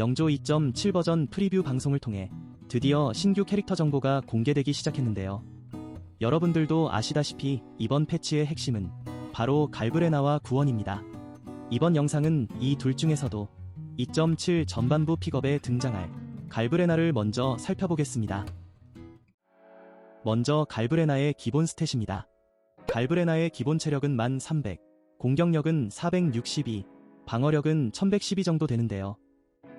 영조 2.7 버전 프리뷰 방송을 통해 드디어 신규 캐릭터 정보가 공개되기 시작했는데요. 여러분들도 아시다시피 이번 패치의 핵심은 바로 갈브레나와 구원입니다. 이번 영상은 이 둘 중에서도 2.7 전반부 픽업에 등장할 갈브레나를 먼저 살펴보겠습니다. 먼저 갈브레나의 기본 스탯입니다. 갈브레나의 기본 체력은 1300, 공격력은 462, 방어력은 1112 정도 되는데요.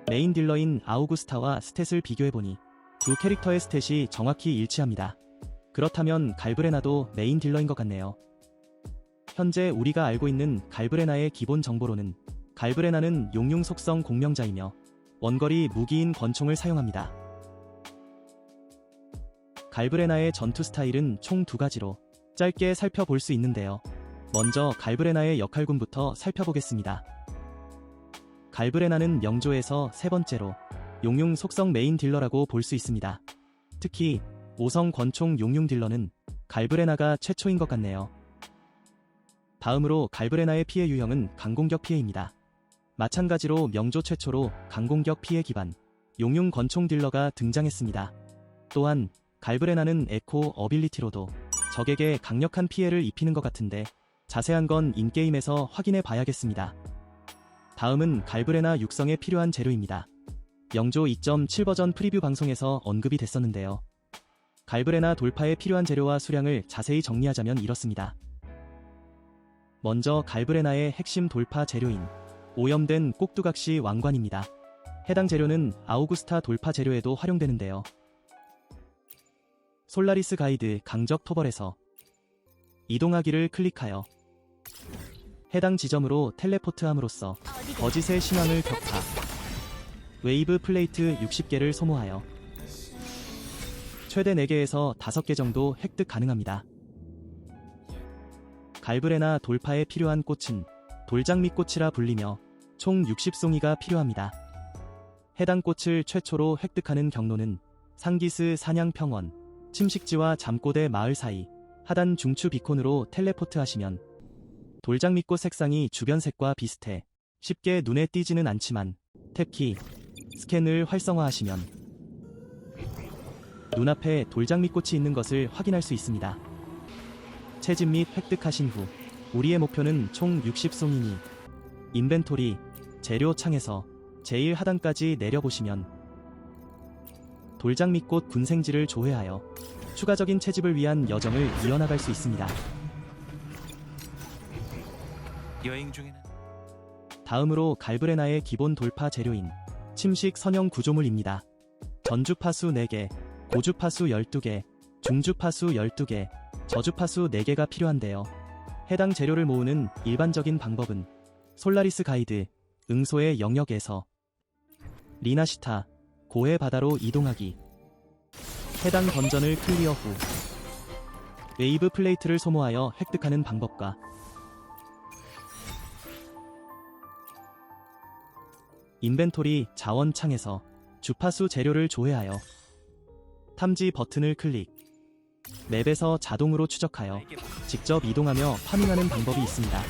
메인 딜러인 아우구스타와 스탯을 비교해보니 두 캐릭터의 스탯이 정확히 일치합니다. 그렇다면 갈브레나도 메인 딜러인 것 같네요. 현재 우리가 알고 있는 갈브레나의 기본 정보로는 갈브레나는 용융 속성 공명자이며 원거리 무기인 권총을 사용합니다. 갈브레나의 전투 스타일은 총 두 가지로 짧게 살펴볼 수 있는데요. 먼저 갈브레나의 역할군부터 살펴보겠습니다. 갈브레나는 명조에서 세 번째로 용융 속성 메인 딜러라고 볼 수 있습니다. 특히 5성 권총 용융 딜러는 갈브레나가 최초인 것 같네요. 다음으로 갈브레나의 피해 유형은 강공격 피해입니다. 마찬가지로 명조 최초로 강공격 피해 기반 용융 권총 딜러가 등장했습니다. 또한 갈브레나는 에코 어빌리티로도 적에게 강력한 피해를 입히는 것 같은데 자세한 건 인게임에서 확인해 봐야겠습니다. 다음은 갈브레나 육성에 필요한 재료입니다. 영조 2.7 버전 프리뷰 방송에서 언급이 됐었는데요. 갈브레나 돌파에 필요한 재료와 수량을 자세히 정리하자면 이렇습니다. 먼저 갈브레나의 핵심 돌파 재료인 오염된 꼭두각시 왕관입니다. 해당 재료는 아우구스타 돌파 재료에도 활용되는데요. 솔라리스 가이드 강적 토벌에서 이동하기를 클릭하여 해당 지점으로 텔레포트함으로써 거짓의 신앙을 격파 웨이브 플레이트 60개를 소모하여 최대 4개에서 5개 정도 획득 가능합니다. 갈브레나 돌파에 필요한 꽃은 돌장미꽃이라 불리며 총 60송이가 필요합니다. 해당 꽃을 최초로 획득하는 경로는 상기스 사냥평원, 침식지와 잠꼬대 마을 사이 하단 중추 비콘으로 텔레포트 하시면 돌장미꽃 색상이 주변 색과 비슷해 쉽게 눈에 띄지는 않지만 탭키, 스캔을 활성화하시면 눈앞에 돌장미꽃이 있는 것을 확인할 수 있습니다. 채집 및 획득하신 후 우리의 목표는 총 60송이니 인벤토리, 재료 창에서 제일 하단까지 내려보시면 돌장미꽃 군생지를 조회하여 추가적인 채집을 위한 여정을 이어나갈 수 있습니다. 여행 중에는 다음으로 갈브레나의 기본 돌파 재료인 침식 선형 구조물입니다. 전주파수 4개, 고주파수 12개, 중주파수 12개, 저주파수 4개가 필요한데요. 해당 재료를 모으는 일반적인 방법은 솔라리스 가이드, 응소의 영역에서 리나시타, 고해 바다로 이동하기 해당 던전을 클리어 후 웨이브 플레이트를 소모하여 획득하는 방법과 인벤토리 자원 창에서 주파수 재료를 조회하여 탐지 버튼을 클릭 맵에서 자동으로 추적하여 직접 이동하며 파밍하는 방법이 있습니다.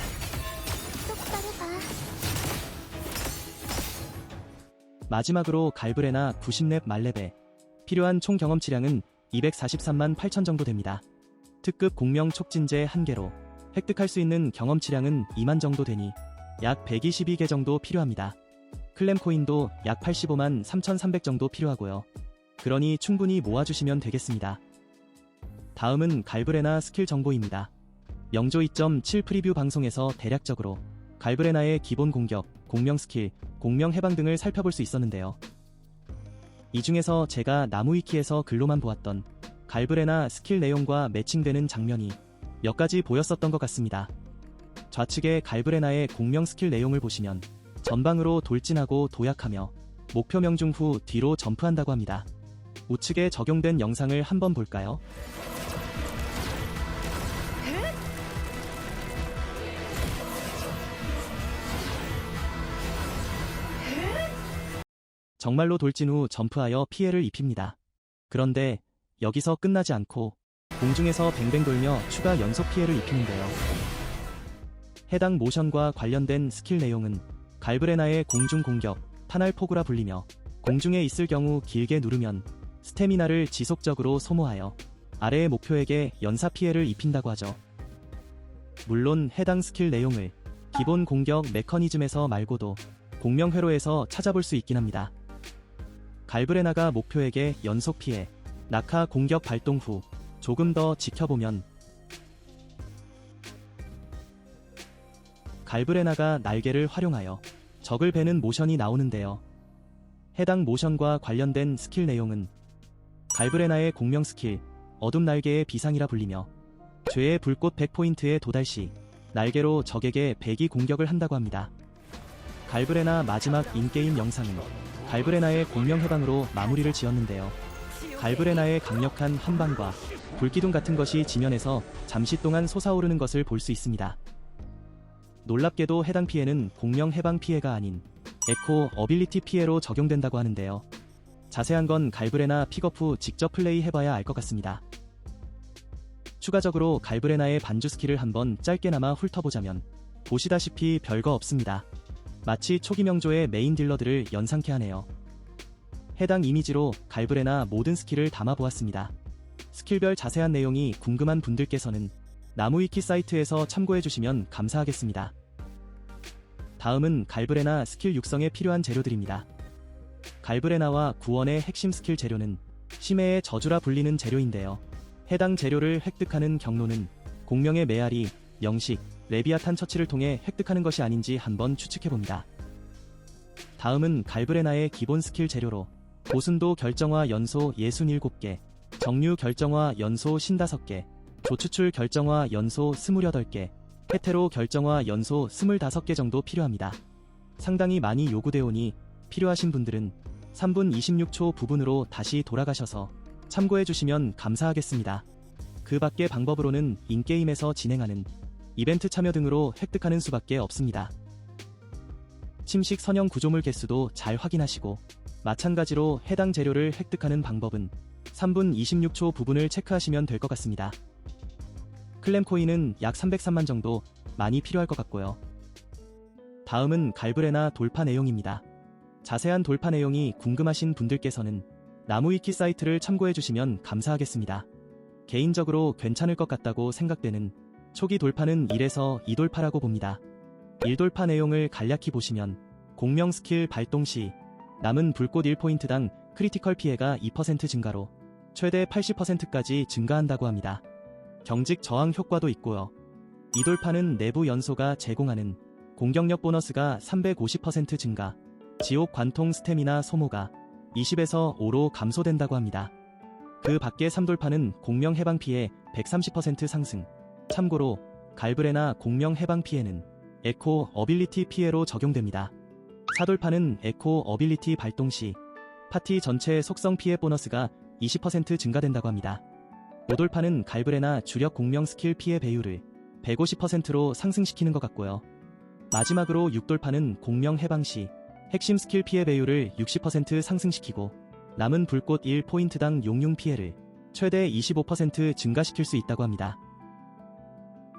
마지막으로 갈브레나 90렙 말렙에 필요한 총 경험치량은 243만 8천 정도 됩니다. 특급 공명 촉진제 1개로 획득할 수 있는 경험치량은 2만 정도 되니 약 122개 정도 필요합니다. 클램 코인도 약 85만 3,300 정도 필요하고요. 그러니 충분히 모아주시면 되겠습니다. 다음은 갈브레나 스킬 정보입니다. 명조 2.7 프리뷰 방송에서 대략적으로 갈브레나의 기본 공격, 공명 스킬, 공명 해방 등을 살펴볼 수 있었는데요. 이 중에서 제가 나무위키에서 글로만 보았던 갈브레나 스킬 내용과 매칭되는 장면이 몇 가지 보였었던 것 같습니다. 좌측의 갈브레나의 공명 스킬 내용을 보시면 전방으로 돌진하고 도약하며 목표 명중 후 뒤로 점프한다고 합니다. 우측에 적용된 영상을 한번 볼까요? 정말로 돌진 후 점프하여 피해를 입힙니다. 그런데 여기서 끝나지 않고 공중에서 뱅뱅 돌며 추가 연속 피해를 입히는데요. 해당 모션과 관련된 스킬 내용은 갈브레나의 공중 공격, 탄알 포구라 불리며 공중에 있을 경우 길게 누르면 스태미나를 지속적으로 소모하여 아래의 목표에게 연사 피해를 입힌다고 하죠. 물론 해당 스킬 내용을 기본 공격 메커니즘에서 말고도 공명 회로에서 찾아볼 수 있긴 합니다. 갈브레나가 목표에게 연속 피해, 낙하 공격 발동 후 조금 더 지켜보면 갈브레나가 날개를 활용하여 적을 베는 모션이 나오는데요. 해당 모션과 관련된 스킬 내용은 갈브레나의 공명 스킬 어둠 날개의 비상이라 불리며 죄의 불꽃 100포인트에 도달 시 날개로 적에게 배기 공격을 한다고 합니다. 갈브레나 마지막 인게임 영상은 갈브레나의 공명 해방으로 마무리를 지었는데요. 갈브레나의 강력한 한방과 불기둥 같은 것이 지면에서 잠시 동안 솟아오르는 것을 볼 수 있습니다. 놀랍게도 해당 피해는 공명 해방 피해가 아닌 에코 어빌리티 피해로 적용된다고 하는데요. 자세한 건 갈브레나 픽업 후 직접 플레이 해봐야 알 것 같습니다. 추가적으로 갈브레나의 반주 스킬을 한번 짧게나마 훑어보자면 보시다시피 별거 없습니다. 마치 초기 명조의 메인 딜러들을 연상케 하네요. 해당 이미지로 갈브레나 모든 스킬을 담아보았습니다. 스킬별 자세한 내용이 궁금한 분들께서는 나무위키 사이트에서 참고해주시면 감사하겠습니다. 다음은 갈브레나 스킬 육성에 필요한 재료들입니다. 갈브레나와 구원의 핵심 스킬 재료는 심해의 저주라 불리는 재료인데요. 해당 재료를 획득하는 경로는 공명의 메아리, 영식, 레비아탄 처치를 통해 획득하는 것이 아닌지 한번 추측해봅니다. 다음은 갈브레나의 기본 스킬 재료로 고순도 결정화 연소 67개, 정류 결정화 연소 55개, 조추출 결정화 연소 28개, 헤테로 결정화 연소 25개 정도 필요합니다. 상당히 많이 요구되오니 필요하신 분들은 3분 26초 부분으로 다시 돌아가셔서 참고해 주시면 감사하겠습니다. 그 밖의 방법으로는 인게임에서 진행하는 이벤트 참여 등으로 획득하는 수밖에 없습니다. 침식 선형 구조물 개수도 잘 확인하시고 마찬가지로 해당 재료를 획득하는 방법은 3분 26초 부분을 체크하시면 될 것 같습니다. 클램 코인은 약 303만 정도 많이 필요할 것 같고요. 다음은 갈브레나 돌파 내용입니다. 자세한 돌파 내용이 궁금하신 분들께서는 나무위키 사이트를 참고해 주시면 감사하겠습니다. 개인적으로 괜찮을 것 같다고 생각되는 초기 돌파는 1에서 2돌파라고 봅니다. 1돌파 내용을 간략히 보시면 공명 스킬 발동 시 남은 불꽃 1포인트당 크리티컬 피해가 2% 증가로 최대 80%까지 증가한다고 합니다. 경직 저항 효과도 있고요. 이 돌파는 내부 연소가 제공하는 공격력 보너스가 350% 증가, 지옥 관통 스태미나 소모가 20에서 5로 감소된다고 합니다. 그 밖의 3돌파는 공명 해방 피해 130% 상승. 참고로 갈브레나 공명 해방 피해는 에코 어빌리티 피해로 적용됩니다. 4돌파는 에코 어빌리티 발동 시 파티 전체의 속성 피해 보너스가 20% 증가된다고 합니다. 5돌파는 갈브레나 주력 공명 스킬 피해 배율을 150%로 상승시키는 것 같고요. 마지막으로 6돌파는 공명 해방 시 핵심 스킬 피해 배율을 60% 상승시키고 남은 불꽃 1포인트당 용융 피해를 최대 25% 증가시킬 수 있다고 합니다.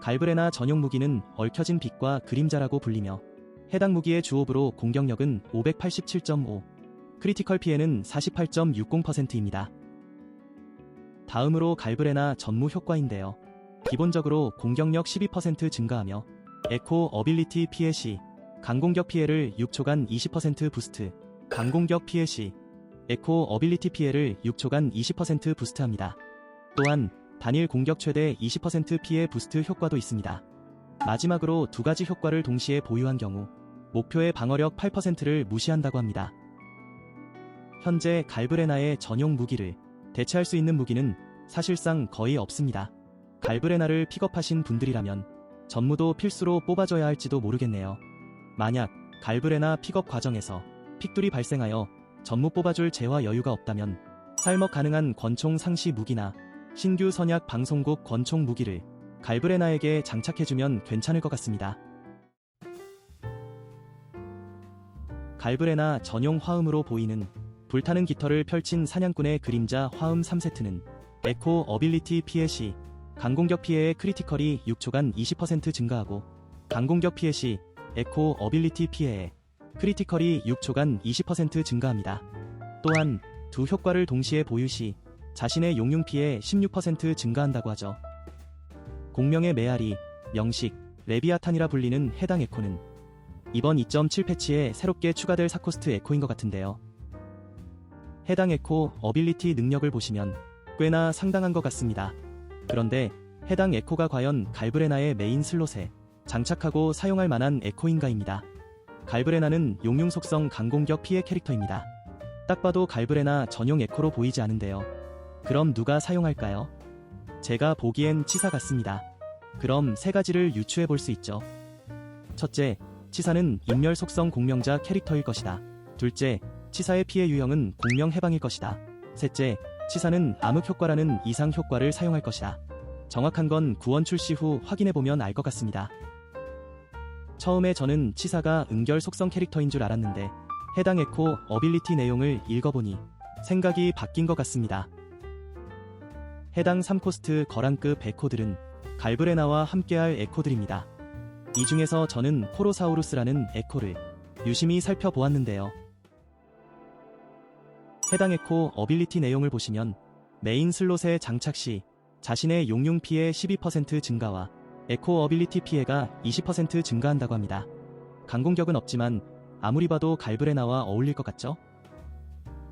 갈브레나 전용 무기는 얽혀진 빛과 그림자라고 불리며 해당 무기의 주옵으로 공격력은 587.5, 크리티컬 피해는 48.60%입니다. 다음으로 갈브레나 전무 효과인데요. 기본적으로 공격력 12% 증가하며 에코 어빌리티 피해 시 강공격 피해를 6초간 20% 부스트, 강공격 피해 시 에코 어빌리티 피해를 6초간 20% 부스트합니다. 또한 단일 공격 최대 20% 피해 부스트 효과도 있습니다. 마지막으로 두 가지 효과를 동시에 보유한 경우 목표의 방어력 8%를 무시한다고 합니다. 현재 갈브레나의 전용 무기를 대체할 수 있는 무기는 사실상 거의 없습니다. 갈브레나를 픽업하신 분들이라면 전무도 필수로 뽑아줘야 할지도 모르겠네요. 만약 갈브레나 픽업 과정에서 픽돌이 발생하여 전무 뽑아줄 재화 여유가 없다면 살먹 가능한 권총 상시 무기나 신규 선약 방송국 권총 무기를 갈브레나에게 장착해주면 괜찮을 것 같습니다. 갈브레나 전용 화음으로 보이는 불타는 깃털을 펼친 사냥꾼의 그림자 화음 3세트는 에코 어빌리티 피해 시 강공격 피해의 크리티컬이 6초간 20% 증가하고 강공격 피해 시 에코 어빌리티 피해에 크리티컬이 6초간 20% 증가합니다. 또한 두 효과를 동시에 보유 시 자신의 용융 피해 16% 증가한다고 하죠. 공명의 메아리, 명식, 레비아탄이라 불리는 해당 에코는 이번 2.7 패치에 새롭게 추가될 사코스트 에코인 것 같은데요. 해당 에코 어빌리티 능력을 보시면 꽤나 상당한 것 같습니다. 그런데 해당 에코가 과연 갈브레나의 메인 슬롯에 장착하고 사용할 만한 에코인가입니다. 갈브레나는 용융 속성 강공격 피해 캐릭터입니다. 딱 봐도 갈브레나 전용 에코로 보이지 않은데요. 그럼 누가 사용할까요? 제가 보기엔 치사 같습니다. 그럼 세 가지를 유추해 볼 수 있죠. 첫째, 치사는 인멸 속성 공명자 캐릭터일 것이다. 둘째, 치사의 피해 유형은 공명 해방일 것이다. 셋째, 치사는 암흑 효과라는 이상 효과를 사용할 것이다. 정확한 건 구원 출시 후 확인해 보면 알 것 같습니다. 처음에 저는 치사가 은결 속성 캐릭터인 줄 알았는데 해당 에코 어빌리티 내용을 읽어보니 생각이 바뀐 것 같습니다. 해당 3코스트 거란급 에코들은 갈브레나와 함께할 에코들입니다. 이 중에서 저는 포로사우루스라는 에코를 유심히 살펴보았는데요. 해당 에코 어빌리티 내용을 보시면 메인 슬롯에 장착 시 자신의 용융 피해 12% 증가와 에코 어빌리티 피해가 20% 증가한다고 합니다. 강공격은 없지만 아무리 봐도 갈브레나와 어울릴 것 같죠?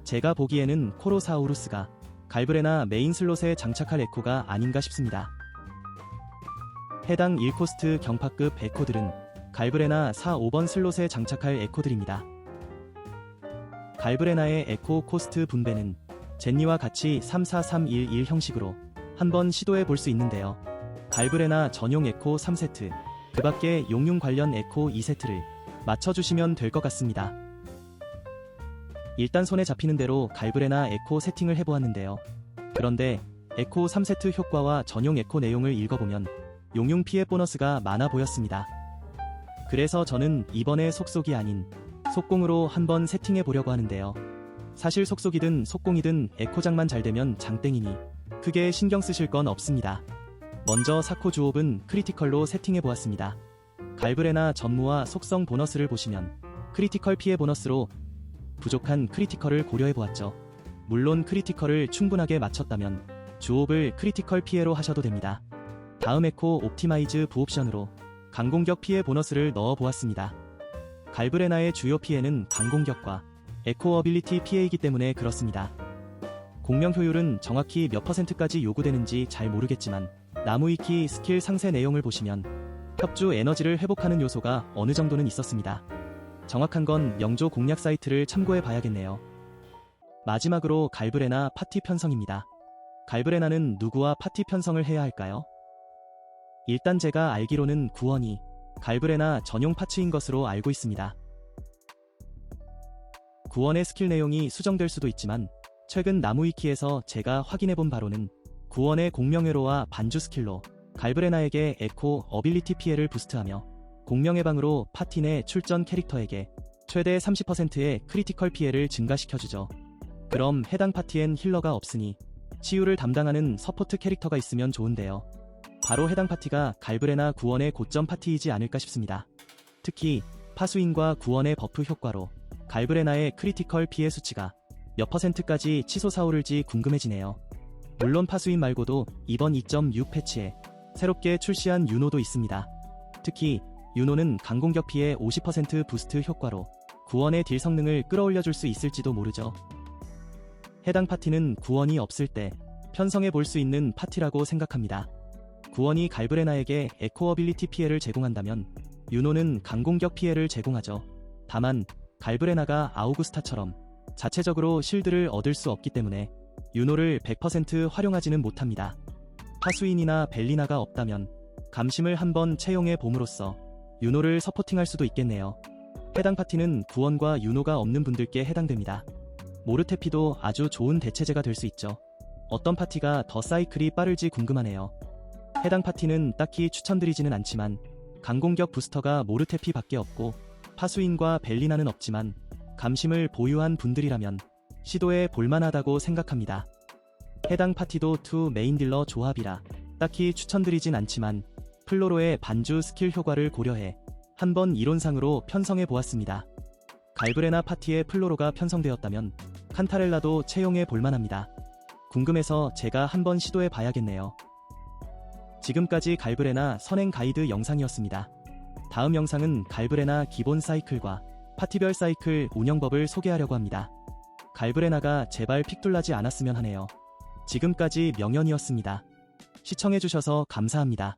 제가 보기에는 코로사우루스가 갈브레나 메인 슬롯에 장착할 에코가 아닌가 싶습니다. 해당 1코스트 경파급 에코들은 갈브레나 4, 5번 슬롯에 장착할 에코들입니다. 갈브레나의 에코 코스트 분배는 젠니와 같이 34311 형식으로 한번 시도해 볼 수 있는데요. 갈브레나 전용 에코 3세트, 그 밖에 용융 관련 에코 2세트를 맞춰주시면 될 것 같습니다. 일단 손에 잡히는 대로 갈브레나 에코 세팅을 해보았는데요. 그런데 에코 3세트 효과와 전용 에코 내용을 읽어보면 용융 피해 보너스가 많아 보였습니다. 그래서 저는 이번에 속속이 아닌 속공으로 한번 세팅해 보려고 하는데요. 사실 속속이든 속공이든 에코장만 잘 되면 장땡이니 크게 신경 쓰실 건 없습니다. 먼저 사코 주옵은 크리티컬로 세팅해 보았습니다. 갈브레나 전무와 속성 보너스를 보시면 크리티컬 피해 보너스로 부족한 크리티컬을 고려해 보았죠. 물론 크리티컬을 충분하게 맞췄다면 주옵을 크리티컬 피해로 하셔도 됩니다. 다음 에코 옵티마이즈 부옵션으로 강공격 피해 보너스를 넣어 보았습니다. 갈브레나의 주요 피해는 강공격과 에코 어빌리티 피해이기 때문에 그렇습니다. 공명 효율은 정확히 몇 퍼센트까지 요구되는지 잘 모르겠지만 나무위키 스킬 상세 내용을 보시면 협주 에너지를 회복하는 요소가 어느 정도는 있었습니다. 정확한 건 영조 공략 사이트를 참고해 봐야겠네요. 마지막으로 갈브레나 파티 편성입니다. 갈브레나는 누구와 파티 편성을 해야 할까요? 일단 제가 알기로는 구원이 갈브레나 전용 파츠인 것으로 알고 있습니다. 구원의 스킬 내용이 수정될 수도 있지만 최근 나무위키에서 제가 확인해 본 바로는 구원의 공명회로와 반주 스킬로 갈브레나에게 에코 어빌리티 피해를 부스트하며 공명의 방으로 파티 내 출전 캐릭터에게 최대 30%의 크리티컬 피해를 증가시켜주죠. 그럼 해당 파티엔 힐러가 없으니 치유를 담당하는 서포트 캐릭터가 있으면 좋은데요. 바로 해당 파티가 갈브레나 구원의 고점 파티이지 않을까 싶습니다. 특히 파수인과 구원의 버프 효과로 갈브레나의 크리티컬 피해 수치가 몇 퍼센트까지 치솟아오를지 궁금해지네요. 물론 파수인 말고도 이번 2.6 패치에 새롭게 출시한 유노도 있습니다. 특히 유노는 강공격 피해 50% 부스트 효과로 구원의 딜 성능을 끌어올려줄 수 있을지도 모르죠. 해당 파티는 구원이 없을 때 편성해 볼 수 있는 파티라고 생각합니다. 구원이 갈브레나에게 에코 어빌리티 피해를 제공한다면 유노는 강공격 피해를 제공하죠. 다만 갈브레나가 아우구스타처럼 자체적으로 실드를 얻을 수 없기 때문에 유노를 100% 활용하지는 못합니다. 파수인이나 벨리나가 없다면 감심을 한번 채용해 봄으로써 유노를 서포팅할 수도 있겠네요. 해당 파티는 구원과 유노가 없는 분들께 해당됩니다. 모르테피도 아주 좋은 대체제가 될 수 있죠. 어떤 파티가 더 사이클이 빠를지 궁금하네요. 해당 파티는 딱히 추천드리지는 않지만 강공격 부스터가 모르테피 밖에 없고 파수인과 벨리나는 없지만 감심을 보유한 분들이라면 시도해 볼만하다고 생각합니다. 해당 파티도 투 메인 딜러 조합이라 딱히 추천드리진 않지만 플로로의 반주 스킬 효과를 고려해 한번 이론상으로 편성해 보았습니다. 갈브레나 파티에 플로로가 편성되었다면 칸타렐라도 채용해 볼만합니다. 궁금해서 제가 한번 시도해 봐야겠네요. 지금까지 갈브레나 선행 가이드 영상이었습니다. 다음 영상은 갈브레나 기본 사이클과 파티별 사이클 운영법을 소개하려고 합니다. 갈브레나가 제발 픽둘나지 않았으면 하네요. 지금까지 명연이었습니다. 시청해주셔서 감사합니다.